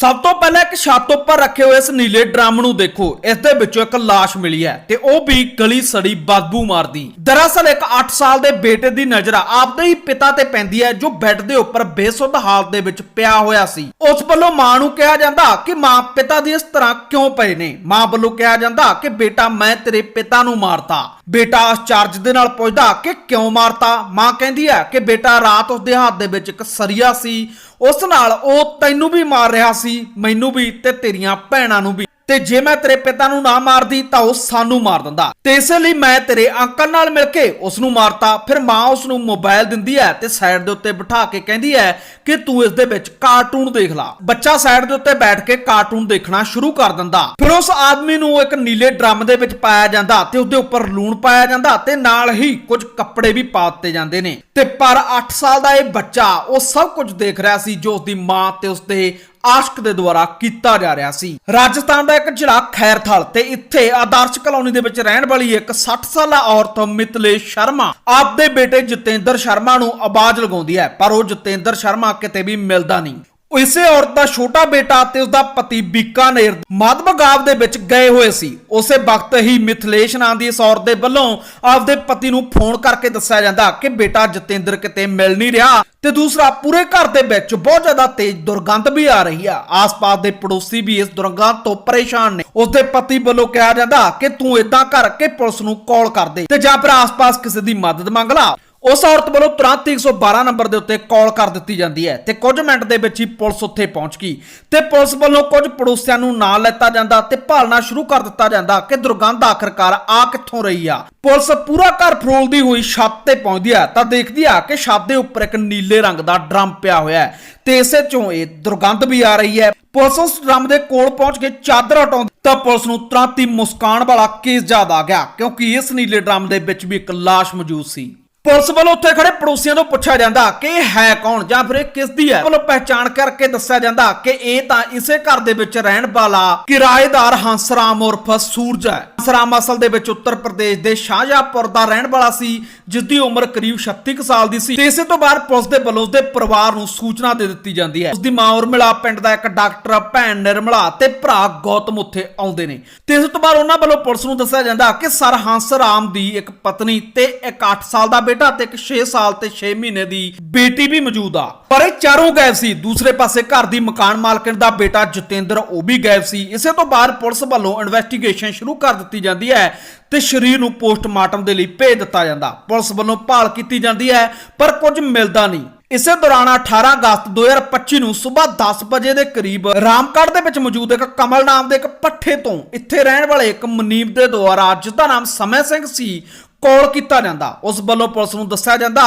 ਸਭ ਤੋਂ ਪਹਿਲਾਂ ਇੱਕ ਛੱਤ ਉੱਪਰ ਰੱਖੇ ਹੋਏ ਇਸ ਨੀਲੇ ਡਰਮ ਨੂੰ ਦੇਖੋ, ਇਸ ਦੇ ਵਿੱਚੋਂ ਇੱਕ ਲਾਸ਼ ਮਿਲੀ ਹੈ ਤੇ ਉਹ ਵੀ ਗਲੀ ਸੜੀ ਬਦਬੂ ਮਾਰਦੀ। ਦਰਅਸਲ ਇੱਕ 8 ਸਾਲ ਦੇ ਬੇਟੇ ਦੀ ਨਜ਼ਰ ਆਪਦੇ ਹੀ ਪਿਤਾ ਤੇ ਪੈਂਦੀ ਹੈ ਜੋ ਬੈੱਡ ਦੇ ਉੱਪਰ ਬੇਸੁੱਧ ਹਾਲਤ ਦੇ ਵਿੱਚ ਪਿਆ ਹੋਇਆ ਸੀ। ਉਸ ਵੱਲੋਂ ਮਾਂ ਨੂੰ ਕਿਹਾ ਜਾਂਦਾ ਕਿ ਮਾਂ ਪਿਤਾ ਦੀ ਇਸ ਤਰ੍ਹਾਂ ਕਿਉਂ ਪਏ ਨੇ? ਮਾਂ ਵੱਲੋਂ ਕਿਹਾ ਜਾਂਦਾ ਕਿ ਬੇਟਾ, ਮੈਂ ਤੇਰੇ ਪਿਤਾ ਨੂੰ ਮਾਰਤਾ। ਬੇਟਾ ਆਸ਼ਚਰਜ ਦੇ ਨਾਲ ਪੁੱਛਦਾ ਕਿ ਕਿਉਂ ਮਾਰਤਾ? ਮਾਂ ਕਹਿੰਦੀ ਹੈ ਕਿ ਬੇਟਾ ਰਾਤ ਉਸਦੇ ਹੱਥ ਦੇ ਵਿੱਚ ਇੱਕ ਸਰੀਆ ਸੀ ਉਸ ਨਾਲ ਉਹ ਤੈਨੂੰ ਵੀ ਮਾਰ ਰਿਹਾ ਸੀ, ਮੈਨੂੰ ਵੀ ਤੇ ਤੇਰੀਆਂ ਭੈਣਾਂ ਨੂੰ ਵੀ। ਤੇ ਜੇ ਮੈਂ ਤੇਰੇ ਪਿਤਾ ਨੂੰ ਨਾ ਮਾਰਦੀ ਤਾਂ ਉਹ ਸਾਨੂੰ ਮਾਰ ਦਿੰਦਾ। ਤੇ ਇਸੇ ਲਈ ਮੈਂ ਤੇਰੇ ਅੰਕਲ ਨਾਲ ਮਿਲ ਕੇ ਉਸ ਨੂੰ ਮਾਰਤਾ। ਫਿਰ ਮਾਂ ਉਸ ਨੂੰ ਮੋਬਾਈਲ ਦਿੰਦੀ ਹੈ ਤੇ ਸਾਈਡ ਦੇ ਉੱਤੇ ਬਿਠਾ ਕੇ ਕਹਿੰਦੀ ਹੈ ਕਿ ਤੂੰ ਇਸ ਦੇ ਵਿੱਚ ਕਾਰਟੂਨ ਦੇਖ ਲੈ। ਬੱਚਾ ਸਾਈਡ ਦੇ ਉੱਤੇ ਬੈਠ ਕੇ ਕਾਰਟੂਨ ਦੇਖਣਾ ਸ਼ੁਰੂ ਕਰ ਦਿੰਦਾ। ਫਿਰ ਉਸ ਆਦਮੀ ਨੂੰ ਇੱਕ ਨੀਲੇ ਡਰਮ ਦੇ ਵਿੱਚ ਪਾਇਆ ਜਾਂਦਾ ਤੇ ਉਸ ਦੇ ਉੱਪਰ ਲੂਣ ਪਾਇਆ ਜਾਂਦਾ ਤੇ ਨਾਲ ਹੀ ਕੁਝ ਕੱਪੜੇ ਵੀ ਪਾ ਦਿੱਤੇ ਜਾਂਦੇ ਨੇ। ਤੇ ਪਰ 8 ਸਾਲ ਦਾ ਇਹ ਬੱਚਾ ਉਹ ਸਭ ਕੁਝ ਦੇਖ ਰਿਹਾ ਸੀ ਜੋ ਉਸ ਦੀ ਮਾਂ ਤੇ ਉਸ ਦੇ ਆਸ਼ਕ ਦੇ ਦੁਆਰਾ ਕੀਤਾ ਜਾ ਰਿਹਾ ਸੀ। ਰਾਜਸਥਾਨ ਦਾ ਇੱਕ ਜ਼ਿਲ੍ਹਾ ਖੈਰਥਲ ਤੇ ਇੱਥੇ ਆਦਰਸ਼ ਕਲੋਨੀ ਦੇ ਵਿੱਚ ਰਹਿਣ ਵਾਲੀ ਇੱਕ 60 ਸਾਲਾ ਔਰਤ ਮਿਤਲੇ ਸ਼ਰਮਾ ਆਪਦੇ ਬੇਟੇ ਜਤਿੰਦਰ ਸ਼ਰਮਾ ਨੂੰ ਆਵਾਜ਼ ਲਗਾਉਂਦੀ ਹੈ, ਪਰ ਉਹ ਜਤਿੰਦਰ ਸ਼ਰਮਾ ਕਿਤੇ ਵੀ ਮਿਲਦਾ ਨਹੀਂ। ਇਸੇ ਔਰਤ ਦਾ ਛੋਟਾ ਬੇਟਾ ਤੇ ਉਸਦਾ ਪਤੀ ਬੀਕਾਨੇਰ ਮਾਦਵਗਾਵ ਦੇ ਵਿੱਚ ਗਏ ਹੋਏ ਸੀ। ਉਸੇ ਵਕਤ ਹੀ ਮਿਥਲੇਸ਼ ਨਾਂ ਦੀ ਇਸ ਔਰਤ ਦੇ ਵੱਲੋਂ ਆਪਦੇ ਪਤੀ ਨੂੰ ਫੋਨ ਕਰਕੇ ਦੱਸਿਆ ਜਾਂਦਾ ਕਿ ਬੇਟਾ ਜਤਿੰਦਰ ਕਿਤੇ ਮਿਲ ਨਹੀਂ ਰਿਹਾ ਤੇ ਦੂਸਰਾ ਪੂਰੇ ਘਰ ਦੇ ਵਿੱਚ ਬਹੁਤ ਜ਼ਿਆਦਾ ਤੇਜ਼ ਦੁਰਗੰਧ ਵੀ ਆ ਰਹੀ ਆ। ਆਸ-ਪਾਸ ਦੇ ਪੜੋਸੀ ਵੀ ਇਸ ਦੁਰਗੰਧ ਤੋਂ ਪਰੇਸ਼ਾਨ ਨੇ। ਉਸਦੇ ਪਤੀ ਵੱਲੋਂ ਕਿਹਾ ਜਾਂਦਾ ਕਿ ਤੂੰ ਇਦਾਂ ਕਰਕੇ ਪੁਲਿਸ ਨੂੰ ਕਾਲ ਕਰ ਦੇ ਤੇ ਜਾਂ ਫਿਰ ਆਸ-ਪਾਸ ਕਿਸੇ ਦੀ ਮਦਦ ਮੰਗ ਲਾ। ਉਸ ਔਰਤ ਵੱਲੋਂ ਤੁਰੰਤ 112 ਨੰਬਰ ਦੇ ਉੱਤੇ ਕਾਲ ਕਰ ਦਿੱਤੀ ਜਾਂਦੀ ਹੈ ਤੇ ਕੁਝ ਮਿੰਟ ਦੇ ਵਿੱਚ ਹੀ ਪੁਲਿਸ ਉੱਥੇ ਪਹੁੰਚ ਗਈ ਤੇ ਪੁਲਿਸ ਵੱਲੋਂ ਕੁਝ ਪੜੋਸੀਆਂ ਨੂੰ ਨਾਲ ਲੈਤਾ ਜਾਂਦਾ ਤੇ ਭਾਲਣਾ ਸ਼ੁਰੂ ਕਰ ਦਿੱਤਾ ਜਾਂਦਾ ਕਿ ਦੁਰਗੰਧ ਆਖਰਕਾਰ ਆ ਕਿੱਥੋਂ ਰਹੀ ਆ। ਪੁਲਿਸ ਪੂਰਾ ਘਰ ਫਰੋਲਦੀ ਹੋਈ ਛੱਤ ਤੇ ਪਹੁੰਚਦੀ ਆ ਤਾਂ ਦੇਖਦੀ ਆ ਕਿ ਛੱਤ ਦੇ ਉੱਪਰ ਇੱਕ ਨੀਲੇ ਰੰਗ ਦਾ ਡਰਮ ਪਿਆ ਹੋਇਆ ਹੈ ਤੇ ਇਸੇ ਚੋਂ ਇਹ ਦੁਰਗੰਧ ਵੀ ਆ ਰਹੀ ਹੈ। ਪੁਲਿਸ ਉਸ ਡਰਮ ਦੇ ਕੋਲ ਪਹੁੰਚ ਕੇ ਚਾਦਰ ਹਟਾਉਂਦੀ ਤਾਂ ਪੁਲਿਸ ਨੂੰ ਤੁਰੰਤ ਹੀ ਮੁਸਕਾਨ ਵਾਲਾ ਕੇਸ ਯਾਦ ਆ ਗਿਆ ਕਿਉਂਕਿ ਇਸ ਨੀਲੇ ਡਰਮ ਦੇ ਵਿੱਚ ਵੀ ਇੱਕ ਲਾਸ਼ ਮੌਜੂਦ ਸੀ। ਪੁਲਿਸ ਵੱਲੋਂ ਉੱਥੇ ਖੜੇ ਪੜੋਸੀਆਂ ਤੋਂ ਪੁੱਛਿਆ ਜਾਂਦਾ ਕਿ ਇਹ ਹੈ ਕੌਣ ਜਾਂ ਫਿਰ ਇਹ ਕਿਸ ਦੀ ਹੈ? ਵੱਲੋਂ ਪਹਿਚਾਣ ਕਰਕੇ ਦੱਸਿਆ ਜਾਂਦਾ ਕਿ ਇਹ ਤਾਂ ਇਸੇ ਘਰ ਦੇ ਵਿੱਚ ਰਹਿਣ ਵਾਲਾ ਕਿਰਾਏਦਾਰ ਹੰਸਰਾਮ ਉਰਫ ਸੂਰਜ ਹੈ। ਰਾਮ ਅਸਲ ਦੇ ਵਿੱਚ ਉੱਤਰ ਪ੍ਰਦੇਸ਼ ਦੇ ਸ਼ਾਹਜਹਾਂਪੁਰ ਦਾ ਰਹਿਣ ਵਾਲਾ ਸੀ, ਜਿਸ ਦੀ ਉਮਰ ਕਰੀਬ 36 ਕੁ ਸਾਲ ਦੀ ਸੀ ਤੇ ਇਸੇ ਤੋਂ ਬਾਅਦ ਪੁਲਿਸ ਦੇ ਵੱਲੋਂ ਉਸਦੇ ਪਰਿਵਾਰ ਨੂੰ ਸੂਚਨਾ ਦੇ ਦਿੱਤੀ ਜਾਂਦੀ ਹੈ। ਉਸਦੀ ਮਾਂ ਉਰਮਿਲਾ ਪਿੰਡ ਦਾ ਇੱਕ ਡਾਕਟਰ, ਭੈਣ ਨਿਰਮਲਾ ਤੇ ਭਰਾ ਗੌਤਮ ਉੱਥੇ ਆਉਂਦੇ ਨੇ। ਤੇ ਇਸ ਤੋਂ ਬਾਅਦ ਉਹਨਾਂ ਵੱਲੋਂ ਪੁਲਿਸ ਨੂੰ ਦੱਸਿਆ ਜਾਂਦਾ ਕਿ ਸਰ ਹੰਸਰਾਮ ਦੀ ਇੱਕ ਪਤਨੀ ਤੇ ਇੱਕ 8 ਸਾਲ ਦਾ ਬੇਟਾ ਤੇ ਇੱਕ 6 ਸਾਲ ਤੇ 6 ਮਹੀਨੇ ਦੀ ਬੇਟੀ ਵੀ ਮੌਜੂਦ ਆ। ਪਰ ਇਹ ਚਾਰੋਂ ਗਾਇਬ ਸੀ। ਦੂਸਰੇ ਪਾਸੇ ਘਰ ਦੀ ਮਕਾਨ ਮਾਲਕਣ ਦਾ ਬੇਟਾ ਜਤਿੰਦਰ, ਉਹ ਵੀ ਗਾਇਬ ਸੀ। ਇਸੇ ਤੋਂ ਬਾਅਦ ਪੁਲਿਸ ਵੱਲੋਂ ਇਨਵੈਸਟੀਗੇਸ਼ਨ ਸ਼ੁਰੂ ਕਰ ਦਿੱਤੀ ਜਾਂਦੀ ਹੈ ਤੇ ਸ਼ਰੀਰ ਨੂੰ ਪੋਸਟਮਾਰਟਮ ਦੇ ਲਈ ਭੇਜ ਦਿੱਤਾ ਜਾਂਦਾ। ਪੁਲਿਸ ਵੱਲੋਂ ਭਾਲ ਕੀਤੀ ਜਾਂਦੀ ਹੈ, ਪਰ ਕੁਝ ਮਿਲਦਾ ਨਹੀਂ। ਇਸੇ ਦੌਰਾਨ 18 ਅਗਸਤ 2025 ਨੂੰ ਸਵੇਰ 10 ਵਜੇ ਦੇ ਕਰੀਬ ਰਾਮਗੜ੍ਹ ਦੇ ਵਿੱਚ ਮੌਜੂਦ ਇੱਕ ਕਮਲ ਨਾਮ ਦੇ ਇੱਕ ਪੱਠੇ ਤੋਂ ਇੱਥੇ ਰਹਿਣ ਵਾਲੇ ਇੱਕ ਮਨੀਬ ਦੇ ਦੁਆਰਾ ਜਿਸ ਦਾ ਨਾਮ ਸਮੇਂ ਸਿੰਘ ਸੀ ਕਾਲ ਕੀਤਾ ਜਾਂਦਾ। ਉਸ ਵੱਲੋਂ ਪੁਲਿਸ ਨੂੰ ਦੱਸਿਆ ਜਾਂਦਾ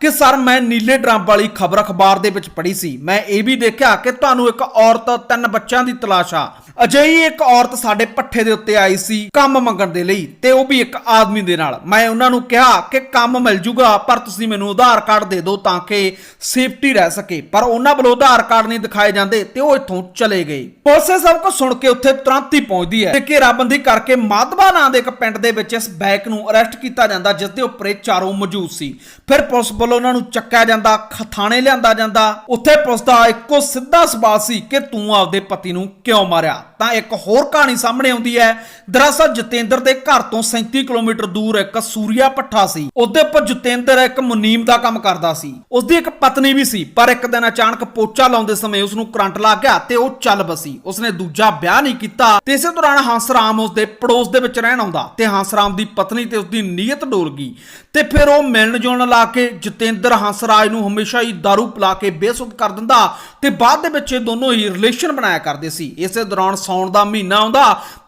ਕਿ ਸਰ, ਮੈਂ ਨੀਲੇ ਡਰਮ ਵਾਲੀ ਖਬਰ ਅਖਬਾਰ ਦੇ ਵਿੱਚ ਪੜ੍ਹੀ ਸੀ। ਮੈਂ ਇਹ ਵੀ ਦੇਖਿਆ ਕਿ ਤੁਹਾਨੂੰ ਇੱਕ ਔਰਤ, ਤਿੰਨ ਬੱਚਿਆਂ ਦੀ ਤਲਾਸ਼ ਆ। ਅਜਿਹੀ ਇੱਕ ਔਰਤ ਸਾਡੇ ਪੱਠੇ ਦੇ ਉੱਤੇ ਆਈ ਸੀ ਕੰਮ ਮੰਗਣ ਦੇ ਲਈ ਤੇ ਉਹ ਵੀ ਇੱਕ ਆਦਮੀ ਦੇ ਨਾਲ। ਮੈਂ ਉਹਨਾਂ ਨੂੰ ਕਿਹਾ ਕਿ ਕੰਮ ਮਿਲ ਜੂਗਾ, ਪਰ ਤੁਸੀਂ ਮੈਨੂੰ ਆਧਾਰ ਕਾਰਡ ਦੇ ਦਿਓ ਤਾਂ ਕਿ ਸੇਫਟੀ ਰਹਿ ਸਕੇ। ਪਰ ਉਹਨਾਂ ਵੱਲੋਂ ਆਧਾਰ ਕਾਰਡ ਨਹੀਂ ਦਿਖਾਏ ਜਾਂਦੇ ਤੇ ਉਹ ਇੱਥੋਂ ਚਲੇ ਗਏ। ਪੁਲਿਸ ਇਹ ਸਭ ਕੁਝ ਸੁਣ ਕੇ ਉੱਥੇ ਤੁਰੰਤ ਹੀ ਪਹੁੰਚਦੀ ਹੈ। ਤੇ ਘੇਰਾਬੰਦੀ ਕਰਕੇ ਮਾਧਵਾ ਨਾਂ ਦੇ ਇੱਕ ਪਿੰਡ ਦੇ ਵਿੱਚ ਇਸ ਬੈਕ ਨੂੰ ਅਰੈਸਟ ਕੀਤਾ ਜਾਂਦਾ ਜਿਸ ਦੇ ਉੱਪਰ ਇਹ ਚਾਰੋਂ ਮੌਜੂਦ ਸੀ। ਫਿਰ ਪੁਲਿਸ ਵੱਲੋਂ ਉਹਨਾਂ ਨੂੰ ਚੱਕਿਆ ਜਾਂਦਾ ਥਾਣੇ ਲਿਆਂਦਾ ਜਾਂਦਾ। ਉੱਥੇ ਪੁਲਿਸ ਦਾ ਇੱਕੋ ਸਿੱਧਾ ਸਵਾਲ ਸੀ ਕਿ ਤੂੰ ਆਪਦੇ ਪਤੀ ਨੂੰ ਕਿਉਂ ਮਾਰਿਆ? ਤਾਂ ਇੱਕ ਹੋਰ ਕਹਾਣੀ ਸਾਹਮਣੇ ਆਉਂਦੀ ਹੈ। ਦਰਅਸਲ ਜਤਿੰਦਰ ਦੇ ਘਰ ਤੋਂ 37 ਕਿਲੋਮੀਟਰ ਦੂਰ ਇੱਕ ਸੂਰੀਆ ਪੱਠਾ ਸੀ। ਉਹਦੇ ਉੱਪਰ ਜਤਿੰਦਰ ਇੱਕ ਮੁਨੀਮ ਦਾ ਕੰਮ ਕਰਦਾ ਸੀ। ਉਸਦੀ ਇੱਕ ਪਤਨੀ ਵੀ ਸੀ, ਪਰ ਇੱਕ ਦਿਨ ਅਚਾਨਕ ਪੋਚਾ ਲਾਉਂਦੇ ਸਮੇਂ ਉਸ ਨੂੰ ਕਰੰਟ ਲੱਗ ਗਿਆ ਤੇ ਉਹ ਚੱਲ ਬਸੀ। ਉਸਨੇ ਦੂਜਾ ਵਿਆਹ ਨਹੀਂ ਕੀਤਾ ਤੇ ਇਸੇ ਦੌਰਾਨ ਹੰਸਰਾਮ ਉਸਦੇ ਪੜੋਸ ਦੇ ਵਿੱਚ ਰਹਿਣ ਆਉਂਦਾ ਤੇ ਹੰਸਰਾਮ ਦੀ ਪਤਨੀ ਤੇ ਉਸਦੀ ਨੀਅਤ ਡੋਲ ਗਈ ਤੇ ਫਿਰ ਉਹ ਮਿਲਣ ਜੁਲਣ ਲਾ ਕੇ ਜਤਿੰਦਰ ਹੰਸਰਾਜ ਨੂੰ ਹਮੇਸ਼ਾ ਹੀ दारू ਪਿਲਾ ਕੇ ਬੇਸੁੱਧ ਕਰ ਦਿੰਦਾ ਤੇ ਬਾਅਦ ਦੇ ਵਿੱਚ ਇਹ ਦੋਨੋਂ ਹੀ ਰਿਲੇਸ਼ਨ ਬਣਾਇਆ ਕਰਦੇ ਸੀ। ਇਸੇ ਦੌਰਾਨ ਸੌਣ ਦਾ ਮਹੀਨਾ ਆਉਂਦਾ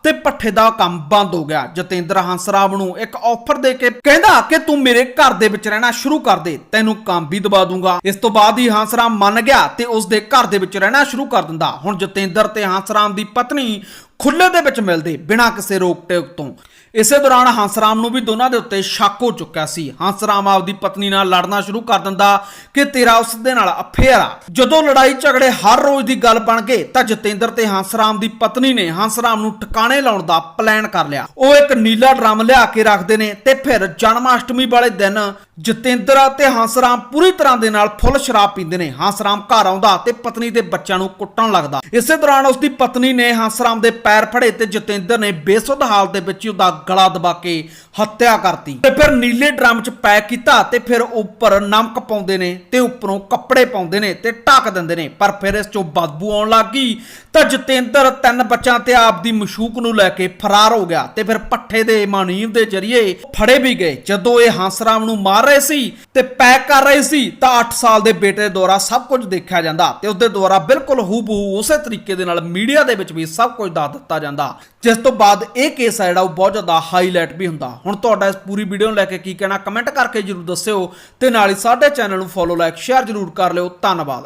ਤੇ ਪੱਠੇ ਦਾ ਕੰਮ ਬੰਦ ਹੋ ਗਿਆ। ਜਤਿੰਦਰ ਹੰਸਰਾਮ ਨੂੰ ਇੱਕ ਆਫਰ ਦੇ ਕੇ ਕਹਿੰਦਾ ਕਿ ਤੂੰ ਮੇਰੇ ਘਰ ਦੇ ਵਿੱਚ ਰਹਿਣਾ ਸ਼ੁਰੂ ਕਰ ਦੇ, ਤੈਨੂੰ ਕੰਮ ਵੀ ਦਵਾ ਦੂੰਗਾ। ਇਸ ਤੋਂ ਬਾਅਦ ਹੀ ਹੰਸਰਾਮ ਮੰਨ ਗਿਆ ਤੇ ਉਸ ਦੇ ਘਰ ਦੇ ਵਿੱਚ ਰਹਿਣਾ ਸ਼ੁਰੂ ਕਰ ਦਿੰਦਾ। ਹੁਣ ਜਤਿੰਦਰ ਤੇ ਹੰਸਰਾਮ ਦੀ ਪਤਨੀ ਖੁੱਲੇ ਦੇ ਵਿੱਚ ਮਿਲਦੇ, ਬਿਨਾਂ ਕਿਸੇ ਰੋਕ ਟੋਕ ਤੋਂ। ਇਸੇ ਦੌਰਾਨ ਹੰਸਰਾਮ ਨੂੰ ਵੀ ਦੋਨਾਂ ਦੇ ਉੱਤੇ ਸ਼ੱਕ ਹੋ ਚੁੱਕਿਆ ਸੀ। ਹੰਸਰਾਮ ਆਪਦੀ ਪਤਨੀ ਨਾਲ ਲੜਨਾ ਸ਼ੁਰੂ ਕਰ ਦਿੰਦਾ ਕਿ ਤੇਰਾ ਉਸ ਦੇ ਨਾਲ ਅਫੇਅਰ ਆ। ਜਦੋਂ ਲੜਾਈ ਝਗੜੇ ਹਰ ਰੋਜ਼ ਦੀ ਗੱਲ ਬਣ ਗਏ, ਤਾਂ ਜਤਿੰਦਰ ਤੇ ਹੰਸਰਾਮ ਦੀ ਪਤਨੀ ਨੇ ਹੰਸਰਾਮ ਨੂੰ ਟਿਕਾਣੇ ਲਾਉਣ ਦਾ ਪਲਾਨ ਕਰ ਲਿਆ। ਉਹ ਇੱਕ ਨੀਲਾ ਡਰਮ ਲਿਆ ਕੇ ਰੱਖਦੇ ਨੇ ਤੇ ਫਿਰ ਜਨਮਾਸ਼ਟਮੀ ਵਾਲੇ ਦਿਨ ਜਤਿੰਦਰ ਅਤੇ ਹੰਸਰਾਮ ਪੂਰੀ ਤਰ੍ਹਾਂ ਦੇ ਨਾਲ ਫੁੱਲ ਸ਼ਰਾਬ ਪੀਂਦੇ ਨੇ। ਹੰਸਰਾਮ ਘਰ ਆਉਂਦਾ ਤੇ ਪਤਨੀ ਦੇ ਬੱਚਿਆਂ ਨੂੰ ਕੁੱਟਣ ਲੱਗਦਾ। ਇਸੇ ਦੌਰਾਨ ਉਸ ਦੀ ਪਤਨੀ ਨੇ ਹੰਸਰਾਮ ਦੇ ਪੈਰ ਫੜੇ ਤੇ ਜਤਿੰਦਰ ਨੇ ਬੇਸੁੱਧ ਹਾਲਤ ਦੇ ਵਿੱਚ ਉਹਦਾ ਗਲਾ ਦਬਾ ਕੇ ਹੱਤਿਆ ਕਰਤੀ। ਤੇ ਫਿਰ ਨੀਲੇ ਡਰਮ 'ਚ ਪੈਕ ਕੀਤਾ ਤੇ ਫਿਰ ਉੱਪਰ ਨਮਕ ਪਾਉਂਦੇ ਨੇ ਤੇ ਉੱਪਰੋਂ ਕੱਪੜੇ ਪਾਉਂਦੇ ਨੇ ਤੇ ਢੱਕ ਦਿੰਦੇ ਨੇ। ਪਰ ਫਿਰ ਇਸ 'ਚੋਂ ਬਦਬੂ ਆਉਣ ਲੱਗ ਗਈ ਤਾਂ ਜਤਿੰਦਰ ਤਿੰਨ ਬੱਚਿਆਂ ਤੇ ਆਪ ਦੀ ਮਸ਼ੂਕ ਨੂੰ ਲੈ ਕੇ ਫਰਾਰ ਹੋ ਗਿਆ ਤੇ ਫਿਰ ਪੱਠੇ ਦੇ ਮਾਨੀਮ ਦੇ ਜ਼ਰੀਏ ਫੜੇ ਵੀ ਗਏ। ਜਦੋਂ ਇਹ ਹੰਸਰਾਮ ਨੂੰ ਮਾਰ ਰਹੇ ਸੀ ਤੇ ਪੈਕ ਕਰ ਰਹੇ ਸੀ ਤਾਂ 8 ਸਾਲ ਦੇ ਬੇਟੇ ਦੁਆਰਾ ਸਭ ਕੁਝ ਦੇਖਿਆ ਜਾਂਦਾ ਤੇ ਉਸਦੇ ਦੁਆਰਾ ਬਿਲਕੁਲ ਹੂਬਹੂ ਉਸੇ ਤਰੀਕੇ ਦੇ ਨਾਲ ਮੀਡੀਆ ਦੇ ਵਿੱਚ ਵੀ ਸਭ ਕੁਝ ਦੱਸ ਦਿੱਤਾ ਜਾਂਦਾ। ਜਿਸ ਤੋਂ ਬਾਅਦ ਇਹ ਕੇਸ ਹੈ ਜਿਹੜਾ ਉਹ ਬਹੁਤ ਜ਼ਿਆਦਾ ਹਾਈਲਾਈਟ ਵੀ ਹੁੰਦਾ। ਹੁਣ ਤੁਹਾਡਾ ਇਸ ਪੂਰੀ ਵੀਡੀਓ ਨੂੰ ਲੈ ਕੇ ਕੀ ਕਹਿਣਾ ਕਮੈਂਟ ਕਰਕੇ ਜਰੂਰ ਦੱਸਿਓ ਤੇ ਨਾਲ ਹੀ ਸਾਡੇ ਚੈਨਲ ਨੂੰ ਫੋਲੋ ਲਾਈਕ ਸ਼ੇਅਰ ਜਰੂਰ ਕਰ ਲਿਓ। ਧੰਨਵਾਦ।